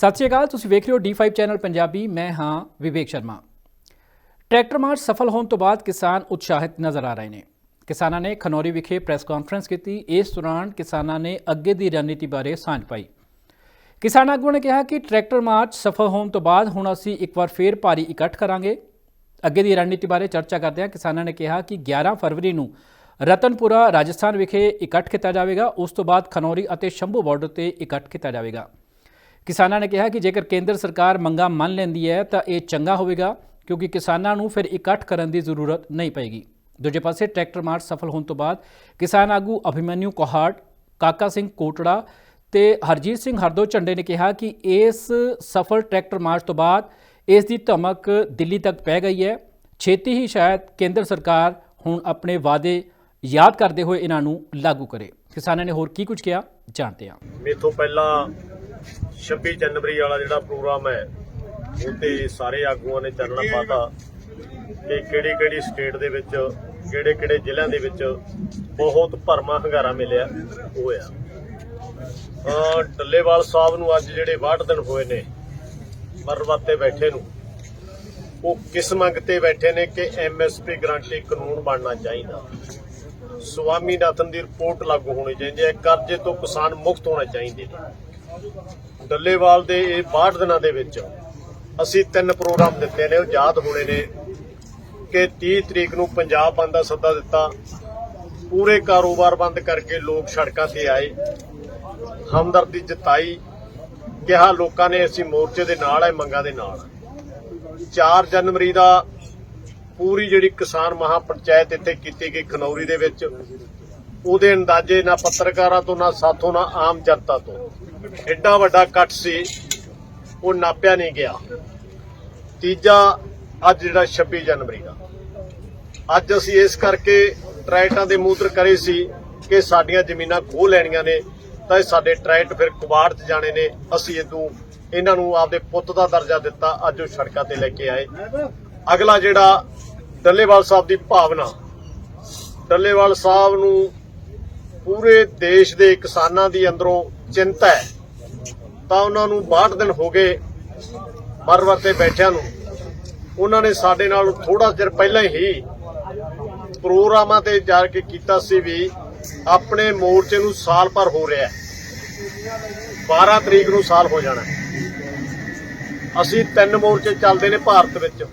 ਸਤਿ ਸ਼੍ਰੀ ਅਕਾਲ, ਤੁਸੀਂ ਵੇਖ ਰਹੇ ਹੋ D5 ਚੈਨਲ ਪੰਜਾਬੀ, ਮੈਂ ਹਾਂ ਵਿਵੇਕ ਸ਼ਰਮਾ। ਟਰੈਕਟਰ ਮਾਰਚ ਸਫਲ ਹੋਣ ਤੋਂ ਬਾਅਦ ਕਿਸਾਨ ਉਤਸ਼ਾਹਿਤ ਨਜ਼ਰ ਆ ਰਹੇ ਨੇ। ਕਿਸਾਨਾਂ ਨੇ ਖਨੌਰੀ ਵਿਖੇ ਪ੍ਰੈਸ ਕਾਨਫਰੰਸ ਕੀਤੀ। ਇਸ ਦੌਰਾਨ ਕਿਸਾਨਾਂ ਨੇ ਅੱਗੇ ਦੀ ਰਣਨੀਤੀ ਬਾਰੇ ਸਾਂਝ ਪਾਈ। ਕਿਸਾਨ ਆਗੂਆਂ ਨੇ ਕਿਹਾ ਕਿ ਟਰੈਕਟਰ ਮਾਰਚ ਸਫਲ ਹੋਣ ਤੋਂ ਬਾਅਦ ਹੁਣ ਅਸੀਂ ਇੱਕ ਵਾਰ ਫੇਰ ਭਾਰੀ ਇਕੱਠ ਕਰਾਂਗੇ। ਅੱਗੇ ਦੀ ਰਣਨੀਤੀ ਬਾਰੇ ਚਰਚਾ ਕਰਦੇ ਹਾਂ ਕਿਸਾਨਾਂ ਨੇ ਕਿਹਾ ਕਿ 11 ਫਰਵਰੀ ਨੂੰ ਰਤਨਪੁਰਾ, ਰਾਜਸਥਾਨ ਵਿਖੇ ਇਕੱਠ ਕੀਤਾ ਜਾਵੇਗਾ। ਉਸ ਤੋਂ ਬਾਅਦ ਖਨੌਰੀ ਅਤੇ ਸ਼ੰਭੂ ਬਾਰਡਰ ਤੇ ਇਕੱਠ ਕੀਤਾ ਜਾਵੇਗਾ। ਕਿਸਾਨਾਂ ਨੇ ਕਿਹਾ ਕਿ ਜੇਕਰ ਕੇਂਦਰ ਸਰਕਾਰ ਮੰਗਾਂ ਮੰਨ ਲੈਂਦੀ ਹੈ ਤਾਂ ਇਹ ਚੰਗਾ ਹੋਵੇਗਾ, ਕਿਉਂਕਿ ਕਿਸਾਨਾਂ ਨੂੰ ਫਿਰ ਇਕੱਠ ਕਰਨ ਦੀ ਜ਼ਰੂਰਤ ਨਹੀਂ ਪਏਗੀ। ਦੂਜੇ ਪਾਸੇ ਟਰੈਕਟਰ ਮਾਰਚ ਸਫਲ ਹੋਣ ਤੋਂ ਬਾਅਦ ਕਿਸਾਨ ਆਗੂ ਅਭਿਮਨਿਊ ਕੋਹਾੜ, ਕਾਕਾ ਸਿੰਘ ਕੋਟੜਾ ਤੇ ਹਰਜੀਤ ਸਿੰਘ ਹਰਦੋ ਝੰਡੇ ਨੇ ਕਿਹਾ ਕਿ ਇਸ ਸਫਲ ਟਰੈਕਟਰ ਮਾਰਚ ਤੋਂ ਬਾਅਦ ਇਸ ਦੀ ਧਮਕ ਦਿੱਲੀ ਤੱਕ ਪੈ ਗਈ ਹੈ। ਛੇਤੀ ਹੀ ਸ਼ਾਇਦ ਕੇਂਦਰ ਸਰਕਾਰ ਹੁਣ ਆਪਣੇ ਵਾਅਦੇ ਯਾਦ ਕਰਦੇ ਹੋਏ ਇਹਨਾਂ ਨੂੰ ਲਾਗੂ ਕਰੇ। ਕਿਸਾਨਾਂ ਨੇ ਹੋਰ ਕੀ ਕੁਝ ਕਿਹਾ, ਜਾਣਦੇ ਹਾਂ। ਮੇਥੋਂ ਪਹਿਲਾਂ 26 ਜਨਵਰੀ ਵਾਲਾ ਜਿਹੜਾ ਪ੍ਰੋਗਰਾਮ ਹੈ, ਉਹ ਤੇ ਸਾਰੇ ਆਗੂਆਂ ਨੇ ਚਾਨਣਾ ਪਾਤਾ ਕਿ ਕਿਹੜੀ ਕਿਹੜੀ ਸਟੇਟ ਦੇ ਵਿੱਚ, ਕਿਹੜੇ ਕਿਹੜੇ ਜ਼ਿਲ੍ਹਿਆਂ ਦੇ ਵਿੱਚ ਬਹੁਤ ਭਰਮਾ ਹੰਗਾਰਾ ਮਿਲਿਆ ਹੋਇਆ। ਅ ਡੱਲੇਵਾਲ ਸਾਹਿਬ ਨੂੰ ਅੱਜ ਜਿਹੜੇ 62 ਦਿਨ ਹੋਏ ਨੇ ਮਰਵਾਤੇ ਬੈਠੇ ਨੂੰ, ਉਹ ਕਿਸ ਮੰਗ ਤੇ ਬੈਠੇ ਨੇ ਕਿ ਐਮਐਸਪੀ ਗਰੰਟੀ ਕਾਨੂੰਨ ਬਣਨਾ ਚਾਹੀਦਾ। ਸਵਾਮੀਨਾਥਨ ਦੀ ਰਿਪੋਰਟ ਲਾਗੂ ਹੋਣੀ ਚਾਹੀਦੀ ਹੈ, ਕਰਜ਼ੇ ਤੋਂ ਕਿਸਾਨ ਮੁਕਤ ਹੋਣਾ ਚਾਹੀਦੇ ਨੇ। ਡੱਲੇਵਾਲ ਦੇ ਇਹ 62 ਦਿਨਾਂ ਦੇ ਵਿੱਚ ਅਸੀਂ ਤਿੰਨ ਪ੍ਰੋਗਰਾਮ ਦਿੱਤੇ ਨੇ, ਉਹ ਯਾਦ ਹੋਣੇ ਨੇ ਕਿ 30 ਤਰੀਕ ਨੂੰ ਪੰਜਾਬ ਬੰਦ ਦਾ ਸੱਦਾ ਦਿੱਤਾ। ਪੂਰੇ ਕਾਰੋਬਾਰ ਬੰਦ ਕਰਕੇ ਲੋਕ ਸੜਕਾਂ ਤੇ ਆਏ। ਹਮਦਰਦੀ ਜਤਾਈ, ਕਿਹਾ ਲੋਕਾਂ ਨੇ ਅਸੀਂ ਮੋਰਚੇ ਦੇ ਨਾਲ ਹੈ ਮੰਗਾਂ ਦੇ ਨਾਲ। 4 ਜਨਵਰੀ ਦਾ ਪੂਰੀ ਜਿਹੜੀ ਕਿਸਾਨ ਮਹਾ ਪੰਚਾਇਤ ਇੱਥੇ ਕੀਤੀ ਗਈ ਖਨੌਰੀ ਦੇ ਵਿੱਚ, ਉਹਦੇ ਅੰਦਾਜ਼ੇ ਨਾ ਪੱਤਰਕਾਰਾਂ ਤੋਂ, ਨਾ ਸਾਥੋਂ, ਨਾ ਆਮ ਜਨਤਾ ਤੋਂ। ਐਡਾ ਵੱਡਾ ਇਕੱਠ ਸੀ, ਉਹ ਨਾਪਿਆ ਨਹੀਂ ਗਿਆ। ਤੀਜਾ, ਅੱਜ ਜਿਹੜਾ 26 ਜਨਵਰੀ ਦਾ। ਅੱਜ ਅਸੀਂ ਇਸ ਕਰਕੇ ਟਰੈਕਟਾਂ ਦੇ ਮੂਤਰ ਕਰੇ ਸੀ ਕਿ ਸਾਡੀਆਂ ਜ਼ਮੀਨਾਂ ਖੋਹ ਲੈਣੀਆਂ ਨੇ, ਤਾਂ ਇਹ ਸਾਡੇ ਟਰੈਕਟ ਫਿਰ ਕੁਬਾੜ 'ਚ ਜਾਣੇ ਨੇ। ਅਸੀਂ ਇਦੋਂ ਇਹਨਾਂ ਨੂੰ ਆਪਦੇ ਪੁੱਤ ਦਾ ਦਰਜਾ ਦਿੱਤਾ, ਅੱਜ ਉਹ ਸੜਕਾਂ ਤੇ ਲੈ ਕੇ ਆਏ। ਅਗਲਾ ਜਿਹੜਾ ਡੱਲੇਵਾਲ ਸਾਹਿਬ ਦੀ ਭਾਵਨਾ, ਡੱਲੇਵਾਲ ਸਾਹਿਬ ਨੂੰ ਪੂਰੇ ਦੇਸ਼ ਦੇ ਕਿਸਾਨਾਂ ਦੀ ਅੰਦਰੋਂ ਚਿੰਤਾ ਹੈ। ਤਾਂ ਉਹਨਾਂ ਨੂੰ 62 ਦਿਨ ਹੋ ਗਏ ਮਰਵਰ ਤੇ ਬੈਠਿਆਂ ਨੂੰ। ਉਹਨਾਂ ਨੇ ਸਾਡੇ ਨਾਲ ਥੋੜਾ ਚਿਰ ਪਹਿਲਾਂ ਹੀ ਪ੍ਰੋਗਰਾਮਾਂ ਤੇ ਜਾ ਕੇ ਕੀਤਾ ਸੀ ਵੀ ਆਪਣੇ ਮੋਰਚੇ ਨੂੰ ਸਾਲ ਭਰ ਹੋ ਰਿਹਾ ਹੈ। 12 ਤਰੀਕ ਨੂੰ ਸਾਲ ਹੋ ਜਾਣਾ ਅਸੀਂ ਤਿੰਨ ਮੋਰਚੇ ਚੱਲਦੇ ਨੇ ਭਾਰਤ ਵਿੱਚ।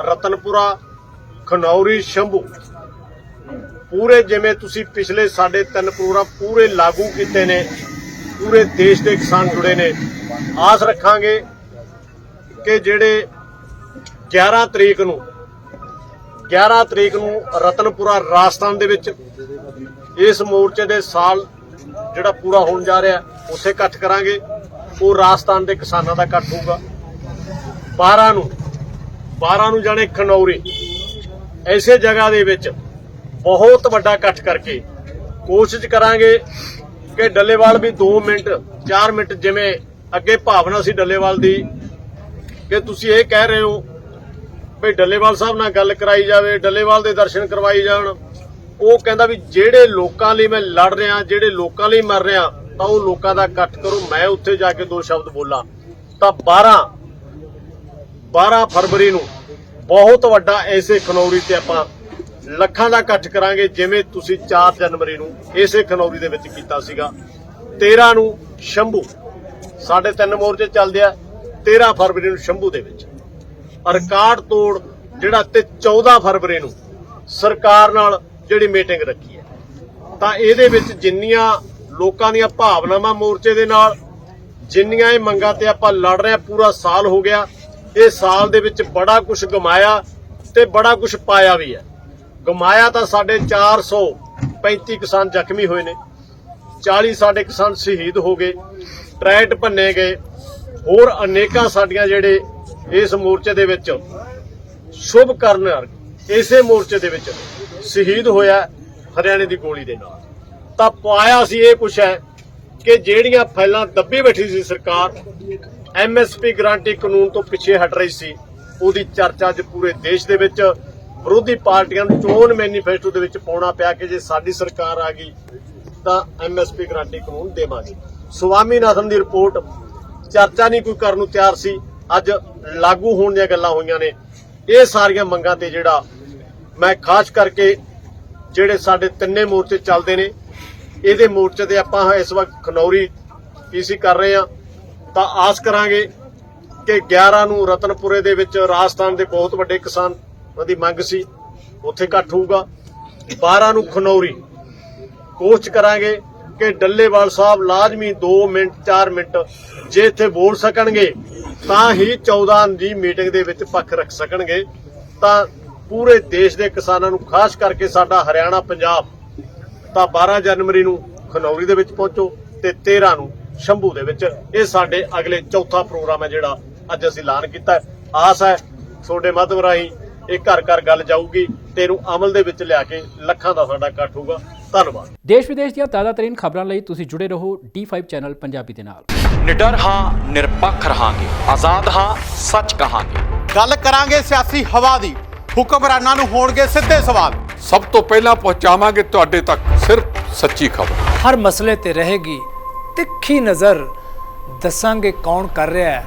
ਰਤਨਪੁਰਾ, ਖਨੌਰੀ, ਸ਼ੰਭੂ। ਪੂਰੇ ਜਿਵੇਂ ਤੁਸੀਂ ਪਿਛਲੇ ਸਾਡੇ ਤਿੰਨ ਪ੍ਰੋਗਰਾਮ ਪੂਰੇ ਲਾਗੂ ਕੀਤੇ ਨੇ। ਪੂਰੇ ਦੇਸ਼ ਦੇ ਕਿਸਾਨ ਜੁੜੇ ਨੇ। ਆਸ ਰੱਖਾਂਗੇ ਕਿ ਜਿਹੜੇ 11 ਤਰੀਕ ਨੂੰ 11 ਤਰੀਕ ਨੂੰ ਰਤਨਪੁਰਾ ਰਾਜਸਥਾਨ ਦੇ ਵਿੱਚ ਇਸ ਮੋਰਚੇ ਦੇ ਸਾਲ ਜਿਹੜਾ ਪੂਰਾ ਹੋਣ ਜਾ ਰਿਹਾ, ਉੱਥੇ ਇਕੱਠ ਕਰਾਂਗੇ। ਉਹ ਰਾਜਸਥਾਨ ਦੇ ਕਿਸਾਨਾਂ ਦਾ ਇਕੱਠ ਹੋਊਗਾ। 12 ਨੂੰ 12 ਨੂੰ ਜਾਣੇ ਖਨੌਰੀ। ਐਸੇ ਜਗ੍ਹਾ ਦੇ ਵਿੱਚ ਬਹੁਤ ਵੱਡਾ ਇਕੱਠ ਕਰਕੇ ਕੋਸ਼ਿਸ਼ ਕਰਾਂਗੇ ਕਿ ਡੱਲੇਵਾਲ ਵੀ 2 ਮਿੰਟ 4 ਮਿੰਟ ਜਿਵੇਂ ਅੱਗੇ ਭਾਵਨਾ ਸੀ ਡੱਲੇਵਾਲ ਦੀ, ਕਿ ਤੁਸੀਂ ਇਹ ਕਹਿ ਰਹੇ ਹੋ ਵੀ ਡੱਲੇਵਾਲ ਸਾਹਿਬ ਨਾਲ ਗੱਲ ਕਰਾਈ ਜਾਵੇ, ਡੱਲੇਵਾਲ ਦੇ ਦਰਸ਼ਨ ਕਰਵਾਈ ਜਾਣ। ਉਹ ਕਹਿੰਦਾ ਵੀ ਜਿਹੜੇ ਲੋਕਾਂ ਲਈ ਮੈਂ ਲੜ ਰਿਹਾ, ਜਿਹੜੇ ਲੋਕਾਂ ਲਈ ਮਰ ਰਿਹਾ, ਤਾਂ ਉਹ ਲੋਕਾਂ ਦਾ ਇਕੱਠ ਕਰੋ, ਮੈਂ ਉੱਥੇ ਜਾ ਕੇ ਦੋ ਸ਼ਬਦ ਬੋਲਾਂ। ਤਾਂ 12 12 ਫਰਵਰੀ ਨੂੰ ਬਹੁਤ ਵੱਡਾ ਐਸੇ ਖਨੌਰੀ ਤੇ ਆਪਾਂ ਲੱਖਾਂ ਦਾ ਇਕੱਠ ਕਰਾਂਗੇ ਜਿਵੇਂ ਤੁਸੀਂ 4 ਜਨਵਰੀ ਨੂੰ ਇਸੇ ਖਨੌਰੀ ਦੇ ਵਿੱਚ ਕੀਤਾ ਸੀਗਾ। 13 ਨੂੰ ਸ਼ੰਭੂ ਸਾਡੇ ਤਿੰਨ ਮੋਰਚੇ ਚੱਲਦੇ ਆ 13 ਫਰਵਰੀ ਨੂੰ ਸ਼ੰਭੂ ਦੇ ਵਿੱਚ। ਰਿਕਾਰਡ ਤੋੜ ਜਿਹੜਾ ਤੇ 14 ਫਰਵਰੀ ਨੂੰ ਸਰਕਾਰ ਨਾਲ ਜਿਹੜੀ ਮੀਟਿੰਗ ਰੱਖੀ ਹੈ, ਤਾਂ ਇਹਦੇ ਵਿੱਚ ਜਿੰਨੀਆਂ ਲੋਕਾਂ ਦੀਆਂ ਭਾਵਨਾਵਾਂ ਮੋਰਚੇ ਦੇ ਨਾਲ, ਜਿੰਨੀਆਂ ਇਹ ਮੰਗਾਂ ਤੇ ਆਪਾਂ ਲੜ ਰਹੇ ਹਾਂ, ਪੂਰਾ ਸਾਲ ਹੋ ਗਿਆ, ਇਹ ਸਾਲ ਦੇ ਵਿੱਚ ਬੜਾ ਕੁਝ ਗਮਾਇਆ ਤੇ ਬੜਾ ਕੁਝ ਪਾਇਆ ਵੀ ਹੈ। ਗਮਾਇਆ ਤਾਂ ਸਾਡੇ 435 ਕਿਸਾਨ ਜ਼ਖਮੀ ਹੋਏ ਨੇ 40 ਸਾਡੇ ਕਿਸਾਨ ਸ਼ਹੀਦ ਹੋ ਗਏ ਟਰੈਕਟ ਭੰਨੇ ਗਏ, ਹੋਰ ਅਨੇਕਾਂ ਸਾਡੀਆਂ ਜਿਹੜੇ ਇਸ ਮੋਰਚੇ ਦੇ ਵਿੱਚ ਸ਼ੁਭ ਕਰਨ ਇਸੇ ਮੋਰਚੇ ਦੇ ਵਿੱਚ ਸ਼ਹੀਦ ਹੋਇਆ ਹਰਿਆਣੇ ਦੀ ਗੋਲੀ ਦੇ ਨਾਲ। ਤਾਂ ਪਾਇਆ ਸੀ ਇਹ ਕੁਛ ਹੈ ਕਿ ਜਿਹੜੀਆਂ ਫਾਈਲਾਂ ਦੱਬੀ ਬੈਠੀ ਸੀ ਸਰਕਾਰ ਐਮਐਸਪੀ ਗਰੰਟੀ ਕਾਨੂੰਨ ਤੋਂ ਪਿੱਛੇ ਹਟ ਰਹੀ ਸੀ, ਉਹਦੀ ਚਰਚਾ ਅੱਜ ਪੂਰੇ ਦੇਸ਼ ਦੇ ਵਿੱਚ ਵਿਰੋਧੀ ਪਾਰਟੀਆਂ ਨੂੰ ਚੋਣ ਮੈਨੀਫੈਸਟੋ ਦੇ ਵਿੱਚ ਪਾਉਣਾ ਪਿਆ ਕਿ ਜੇ ਸਾਡੀ ਸਰਕਾਰ ਆ ਗਈ, ਤਾਂ ਐਮਐਸਪੀ ਗਰੰਟੀ ਕਾਨੂੰਨ ਦੇਵਾਂਗੇ। ਸਵਾਮੀਨਾਥਨ ਦੀ ਰਿਪੋਰਟ, ਚਰਚਾ ਨਹੀਂ ਕੋਈ ਕਰਨ ਨੂੰ ਤਿਆਰ ਸੀ। ਅੱਜ ਲਾਗੂ ਹੋਣ ਦੀਆਂ ਗੱਲਾਂ ਹੋਈਆਂ ਨੇ। ਇਹ ਸਾਰੀਆਂ ਮੰਗਾਂ ਤੇ ਜਿਹੜਾ ਮੈਂ ਖਾਸ ਕਰਕੇ ਜਿਹੜੇ ਸਾਡੇ ਤਿੰਨੇ ਮੋਰਚੇ ਚੱਲਦੇ ਨੇ, ਇਹਦੇ ਮੋਰਚੇ ਤੇ ਆਪਾਂ ਇਸ ਵਕਤ ਖਨੌਰੀ ਪੀਸੀ ਕਰ ਰਹੇ ਆ ਤਾਂ ਆਸ ਕਰਾਂਗੇ ਕਿ 11 ਨੂੰ ਰਤਨਪੁਰੇ ਦੇ ਵਿੱਚ ਰਾਜਸਥਾਨ ਦੇ ਬਹੁਤ ਵੱਡੇ ਕਿਸਾਨ ਦੀ ਮੰਗ ਸੀ, ਉੱਥੇ ਇਕੱਠ ਹੋਊਗਾ। 12 ਨੂੰ ਖਨੌਰੀ। ਕੋਸ਼ਿਸ਼ ਕਰਾਂਗੇ ਕਿ ਡੱਲੇਵਾਲ ਸਾਹਿਬ ਲਾਜ਼ਮੀ 2 ਮਿੰਟ 4 ਮਿੰਟ ਜੇ ਇੱਥੇ ਬੋਲ ਸਕਣਗੇ, ਤਾਂ ਹੀ 14 ਦੀ ਮੀਟਿੰਗ ਦੇ ਵਿੱਚ ਪੱਖ ਰੱਖ ਸਕਣਗੇ। ਤਾਂ ਪੂਰੇ ਦੇਸ਼ ਦੇ ਕਿਸਾਨਾਂ ਨੂੰ, ਖਾਸ ਕਰਕੇ ਸਾਡਾ ਹਰਿਆਣਾ, ਪੰਜਾਬ, ਤਾਂ 12 ਜਨਵਰੀ ਨੂੰ ਖਨੌਰੀ ਦੇ ਵਿੱਚ ਪਹੁੰਚੋ ਤੇ 13 ਨੂੰ ਸ਼ੰਭੂ ਦੇ ਵਿੱਚ। ਇਹ ਸਾਡੇ ਅਗਲੇ ਚੌਥਾ ਪ੍ਰੋਗਰਾਮ ਹੈ ਜਿਹੜਾ ਅੱਜ ਅਸੀਂ ਐਲਾਨ ਕੀਤਾ ਆਸ ਹੈ ਤੁਹਾਡੇ ਮਾਧਿਅਮ ਰਾਹੀਂ ਇਹ ਘਰ ਘਰ ਗੱਲ ਜਾਊਗੀ ਤੇ ਇਹਨੂੰ ਅਮਲ ਦੇ ਵਿੱਚ ਲਿਆ ਕੇ ਲੱਖਾਂ ਦਾ ਸਾਡਾ ਇਕੱਠ ਹੋਊਗਾ। ਧੰਨਵਾਦ। ਦੇਸ਼ ਵਿਦੇਸ਼ ਦੀਆਂ ਤਾਜ਼ਾਤਰੀਨ ਖਬਰਾਂ ਲਈ ਤੁਸੀਂ ਜੁੜੇ ਰਹੋ D5 ਚੈਨਲ ਪੰਜਾਬੀ ਦੇ ਨਾਲ। ਨਿਡਰ ਹਾਂ ਨਿਰਪੱਖ ਰਹਾਂਗੇ। ਆਜ਼ਾਦ ਹਾਂ ਸੱਚ ਕਹਾਂਗੇ। ਗੱਲ ਕਰਾਂਗੇ ਸਿਆਸੀ ਹਵਾ ਦੀ। ਹੁਕਮਰਾਨਾਂ ਨੂੰ ਹੋਣਗੇ ਸਿੱਧੇ ਸਵਾਲ। ਸਭ ਤੋਂ ਪਹਿਲਾਂ ਪਹੁੰਚਾਵਾਂਗੇ ਤੁਹਾਡੇ ਤੱਕ ਸਿਰਫ ਸੱਚੀ ਖਬਰ। ਹਰ ਮਸਲੇ ਤੇ ਰਹੇਗੀ ਤਿੱਖੀ ਨਜ਼ਰ। ਦੱਸਾਂਗੇ ਕੌਣ ਕਰ ਰਿਹਾ ਹੈ।